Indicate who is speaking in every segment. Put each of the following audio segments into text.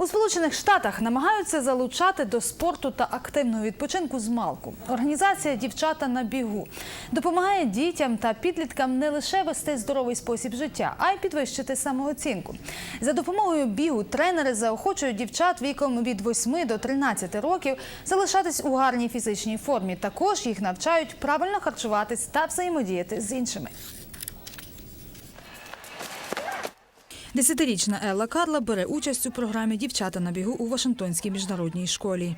Speaker 1: У Сполучених Штатах намагаються залучати до спорту та активного відпочинку з малку. Організація Дівчата на бігу допомагає дітям та підліткам не лише вести здоровий спосіб життя, а й підвищити самооцінку. За допомогою бігу тренери заохочують дівчат віком від 8 до 13 років залишатись у гарній фізичній формі. Також їх навчають правильно харчуватись та взаємодіяти з іншими. Десятирічна Елла Карла бере участь у програмі Дівчата на бігу у Вашингтонській міжнародній школі.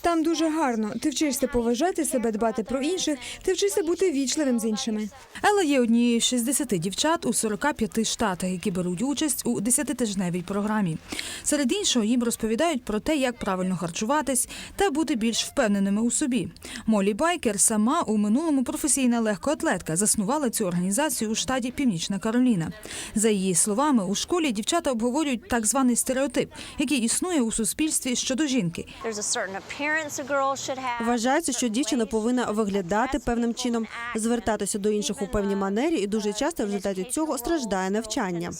Speaker 2: Там дуже гарно. Ти вчишся поважати себе, дбати про інших, ти вчишся бути вічливим з іншими.
Speaker 1: Елла є однією з 60 дівчат у 45 штатах, які беруть участь у 10-тижневій програмі. Серед іншого їм розповідають про те, як правильно харчуватись та бути більш впевненими у собі. Молі Байкер сама у минулому професійна легкоатлетка заснувала цю організацію у штаті Північна Кароліна. За її словами, у школі дівчата обговорюють так званий стереотип, який існує у суспільстві щодо жінки.
Speaker 3: Вважається, що дівчина повинна виглядати певним чином, звертатися до інших у певній манері, і дуже часто в результаті цього страждає навчання.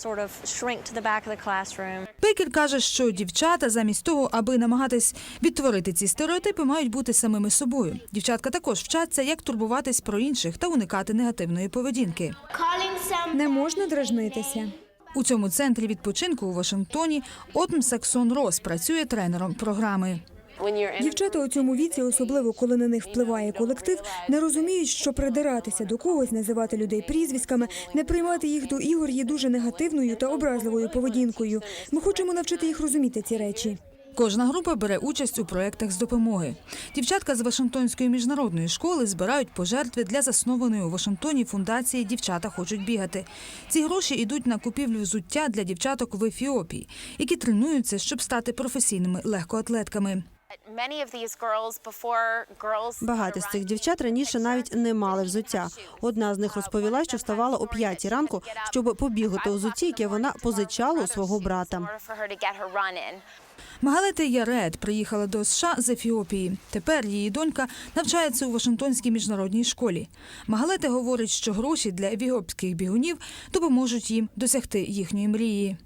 Speaker 1: Бейкер каже, що дівчата замість того, аби намагатись відтворити ці стереотипи, мають бути самими собою. Дівчатка також вчаться, як турбуватись про інших та уникати негативної поведінки.
Speaker 2: Не можна дражнитися.
Speaker 1: У цьому центрі відпочинку у Вашингтоні Отм Саксон Рос працює тренером програми.
Speaker 2: Дівчата у цьому віці, особливо коли на них впливає колектив, не розуміють, що придиратися до когось, називати людей прізвиськами, не приймати їх до ігор є дуже негативною та образливою поведінкою. Ми хочемо навчити їх розуміти ці речі.
Speaker 1: Кожна група бере участь у проєктах з допомоги. Дівчатка з Вашингтонської міжнародної школи збирають пожертви для заснованої у Вашингтоні фундації Дівчата хочуть бігати. Ці гроші йдуть на купівлю взуття для дівчаток в Ефіопії, які тренуються, щоб стати професійними легкоатлетками.
Speaker 3: Багато з цих дівчат раніше навіть не мали взуття. Одна з них розповіла, що вставала о п'ятій ранку, щоб побігати у взутті, яке вона позичала у свого брата.
Speaker 1: Магалета Яред приїхала до США з Ефіопії. Тепер її донька навчається у Вашингтонській міжнародній школі. Магалета говорить, що гроші для ефіопських бігунів допоможуть їм досягти їхньої мрії.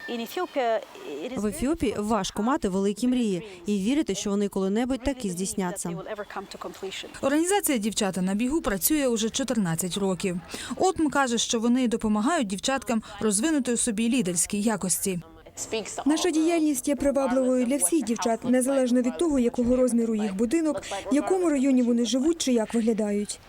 Speaker 3: В Ефіопії важко мати великі мрії і вірити, що вони коли-небудь таки
Speaker 4: they
Speaker 3: здійсняться.
Speaker 1: Організація Дівчата на бігу працює уже 14 років. Отм каже, що вони допомагають дівчаткам розвинути у собі лідерські якості.
Speaker 2: Наша діяльність є привабливою для всіх дівчат, незалежно від того, якого розміру їх будинок, в якому районі вони живуть чи як виглядають.